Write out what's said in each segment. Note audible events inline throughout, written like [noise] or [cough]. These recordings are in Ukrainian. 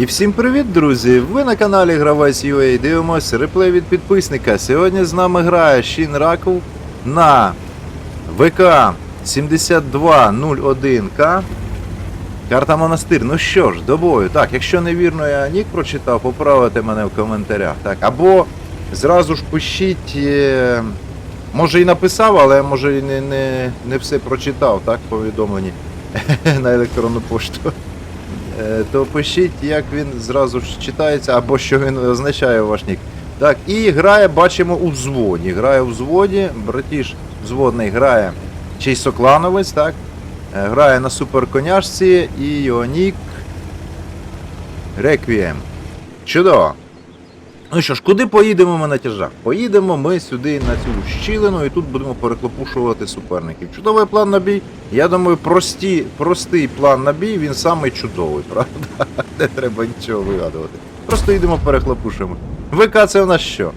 І всім привіт, друзі! Ви на каналі Гравець UA дивимося реплей від підписника. Сьогодні з нами грає Шін Раков на ВК 7201К. Карта Монастир. Ну що ж, до бою. Так, якщо невірно я нік прочитав, поправите мене в коментарях. Так, або зразу ж пишіть. е, Може і написав, але може і не, не, не все прочитав, так, повідомлені [laughs] на електронну пошту. Е, то пишіть, як він зразу ж читається, або що він означає ваш нік. Так, і грає, бачимо, у взводі. Грає у взводі, братіш взводний грає Чейсоклановець, так? Е, Грає на суперконяшці і його нік Реквієм. Чудово. Ну що ж, куди поїдемо ми на тяжах? Поїдемо ми сюди на цю щілину і тут будемо переклопушувати суперників. Чудовий план на бій. Я думаю, прості, простий план на бій, він самий чудовий, правда? [laughs] Не треба нічого вигадувати. Просто йдемо перехлопушуємо. ВК це в нас що?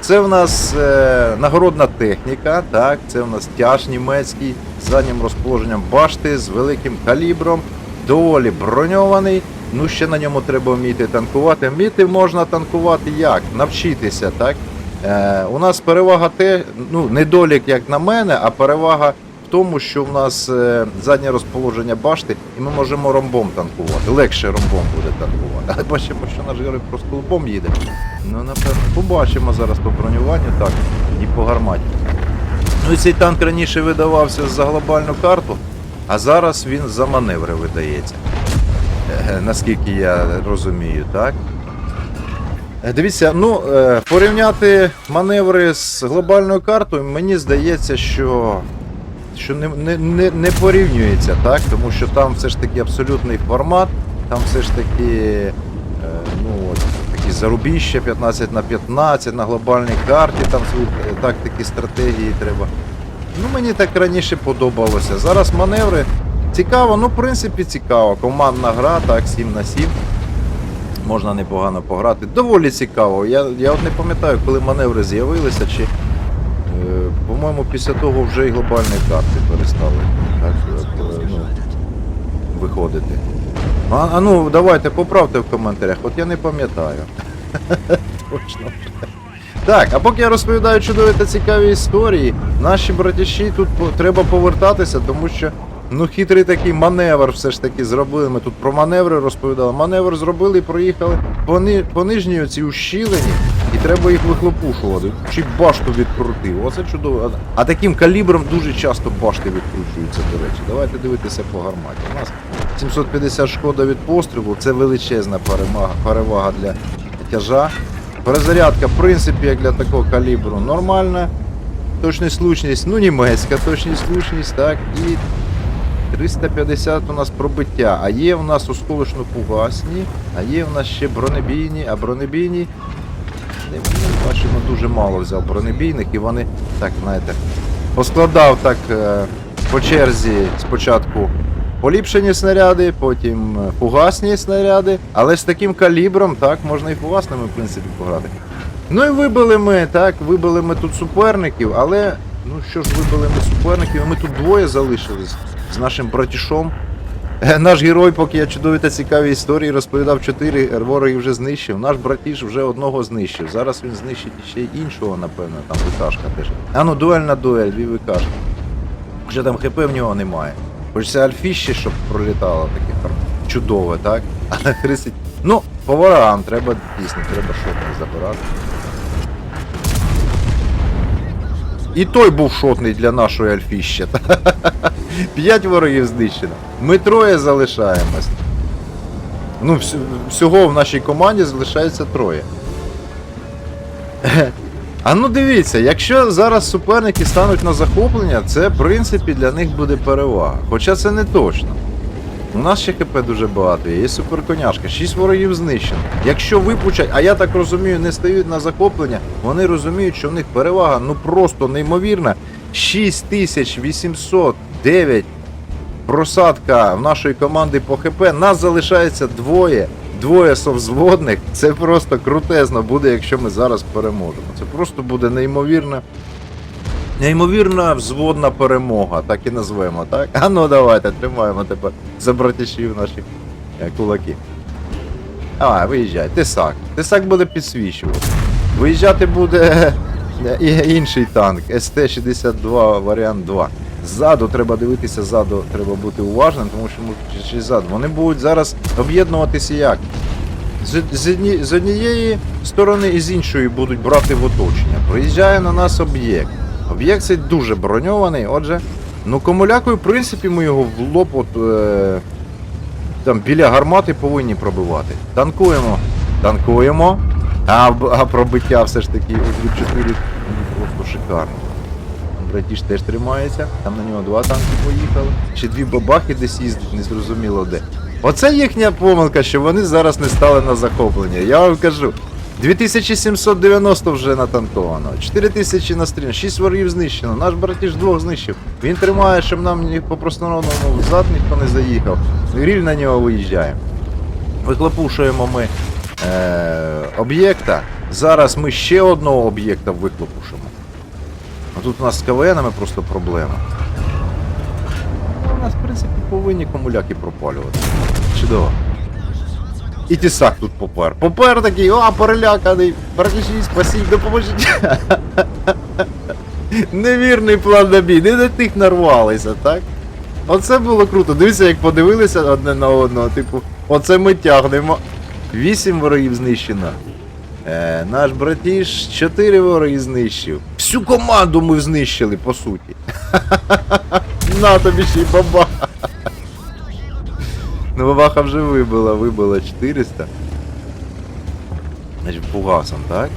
Це в нас е, нагородна техніка, так, це в нас тяж німецький з заднім розположенням башти, з великим калібром, доволі броньований. Ну, ще на ньому треба вміти танкувати. Вміти можна танкувати як? Навчитися, так? Е, у нас перевага те, ну, недолік, як на мене, а перевага в тому, що в нас е, заднє розположення башти, і ми можемо ромбом танкувати. Легше ромбом буде танкувати. Але бачимо, що наш герой просто лбом їде. Ну, напевно, побачимо зараз по бронюванню, так, і по гарматі. Ну і цей танк раніше видавався за глобальну карту, а зараз він за маневри видається. Е, Наскільки я розумію, так? Е, Дивіться, ну, е, порівняти маневри з глобальною картою, мені здається, що, що не, не, не, порівнюється, так? Тому що там все ж таки абсолютний формат, там все ж таки ну, такі зарубіжжя 15 на 15 на глобальній карті, там свої тактики, стратегії треба. Ну, мені так раніше подобалося. Зараз маневри цікаво, ну, в принципі, цікаво. Командна гра, так, 7 на 7. Можна непогано пограти. Доволі цікаво. Я, я от не пам'ятаю, коли маневри з'явилися, чи, е, по-моєму, після того вже і глобальні карти перестали так, е, ну, виходити. А, а ну, давайте поправте в коментарях, от я не пам'ятаю. [laughs] Точно. Так, а поки я розповідаю чудові та цікаві історії, наші братіші тут треба повертатися, тому що ну хитрий такий маневр все ж таки зробили. Ми тут про маневри розповідали. Маневр зробили і проїхали по, ни, по нижній оцій ущілині, і треба їх вихлопушувати. Чи башту відкрутив. Оце чудово. А таким калібром дуже часто башти відкручуються, до речі. Давайте дивитися по гарматі. У нас 750 шкода від пострілу, це величезна перемага, перевага для тяжа. Перезарядка, в принципі, як для такого калібру, нормальна. Точність слушність, ну німецька точність слушність, так, і 350 у нас пробиття. А є у нас осколочно фугасні, а є у нас ще бронебійні, а бронебійні. Не, бачимо, дуже мало взяв бронебійних, і вони, так, знаєте, поскладав так е, по черзі спочатку поліпшені снаряди, потім е, фугасні снаряди, але з таким калібром, так, можна і фугасними, в принципі, пограти. Ну і вибили ми, так, вибили ми тут суперників, але, ну що ж, вибили ми суперників, а ми тут двоє залишились з нашим братішом. Е, Наш герой, поки я чудові та цікаві історії розповідав чотири ворогів вже знищив. Наш братіш вже одного знищив. Зараз він знищить ще іншого, напевно, там ВКшка теж. А ну дуель на дуель, дві ВКшки. Хоча там ХП в нього немає. Хочеться альфіще, щоб пролітало таке чудове, так? [laughs] Але 30. Ну, по ворогам треба дійсно, треба шотних забирати. І той був шотний для нашої альфіще. [laughs] П'ять ворогів знищено. Ми троє залишаємось. Ну, вс- всього в нашій команді залишається троє. [laughs] А ну дивіться, якщо зараз суперники стануть на захоплення, це в принципі для них буде перевага. Хоча це не точно. У нас ще ХП дуже багато, є, суперконяшка, 6 ворогів знищено. Якщо випучать, а я так розумію, не стають на захоплення, вони розуміють, що в них перевага ну просто неймовірна. 6809 просадка в нашої команди по ХП. Нас залишається двоє. Двоє совзводних. Це просто крутезно буде, якщо ми зараз переможемо. Це просто буде неймовірна. Неймовірна взводна перемога, так і назвемо, так? А ну давайте, тримаємо тепер за братішів наші е, кулаки. Давай, виїжджай. Тесак. Тесак буде підсвічувати. Виїжджати буде е, інший танк. СТ-62 варіант 2. Ззаду треба дивитися, ззаду треба бути уважним, тому що можуть ззаду. Вони будуть зараз об'єднуватися як? З однієї сторони і з іншої будуть брати в оточення. Приїжджає на нас об'єкт. Об'єкт цей дуже броньований, отже. Ну, комулякою, в принципі, ми його в лоб от, е, там біля гармати повинні пробивати. Танкуємо. Танкуємо. А, а пробиття все ж таки від 4 просто шикарно. Братіш теж тримається, там на нього два танки поїхали. Ще дві бабахи десь їздять, незрозуміло де. Оце їхня помилка, що вони зараз не стали на захоплення. Я вам кажу. 2790 вже натанковано, 4000 настріляно, 6 ворогів знищено, наш братіш двох знищив. Він тримає, щоб нам по простонародному взад ніхто не заїхав. Гріль на нього виїжджає. Виклопушуємо ми е, об'єкта. Зараз ми ще одного об'єкта виклопушимо. А тут у нас з КВНами просто проблема. У нас, в принципі, повинні комуляки пропалювати. Чудово. І тісак тут попер. Попер такий, о, переляканий. Братіші, спасіть, допоможіть. [laughs] Невірний план на бій, не на тих нарвалися, так? Оце було круто. Дивіться, як подивилися одне на одного. Типу, оце ми тягнемо. Вісім ворогів знищено. Е, наш братіш 4 вороги знищив. Всю команду ми знищили, по суті. [laughs] На тобі ще й бабаха. Ну бабаха вже вибила, вибила 400. Значить, фугасом, так?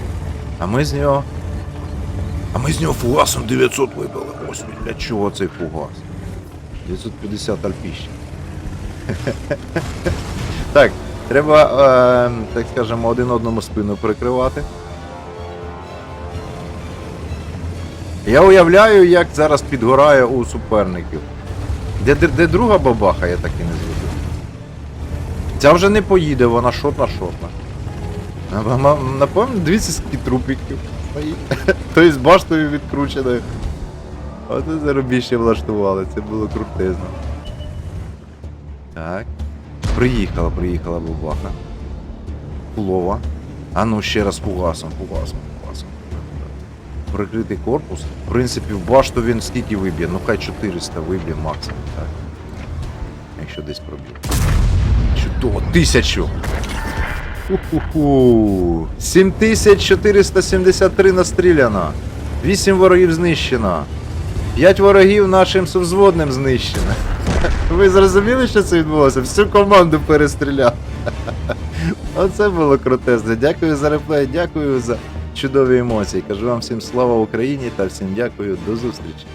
А ми з нього. А ми з нього фугасом 900 вибили. Ось для чого цей фугас? 950 альпіщів. [laughs] так, треба, е, так скажемо, один одному спину прикривати. Я уявляю, як зараз підгорає у суперників. Де, де, де друга бабаха, я так і не зрозумів. Ця вже не поїде, вона шотна шотна. Напевно, дивіться, скільки трупиків. [laughs] Тобто з баштою відкрученою. Оце заробіще влаштували, це було крутезно. Так. Приїхала, приїхала бабаха. Плова. А ну ще раз фугасом, фугасом, фугасом. Прикритий корпус. В принципі, в башту він скільки виб'є? Ну хай 400 виб'є максимум, так. Якщо десь проб'є. Чудово, тисячу! Уху. 7473 настріляно. 8 ворогів знищено. 5 ворогів нашим сувзводним знищено. [laughs] Ви зрозуміли, що це відбулося? Всю команду перестріляв. [laughs] Оце було крутезно. Дякую за реплей, дякую за чудові емоції. Кажу вам всім слава Україні та всім дякую. До зустрічі.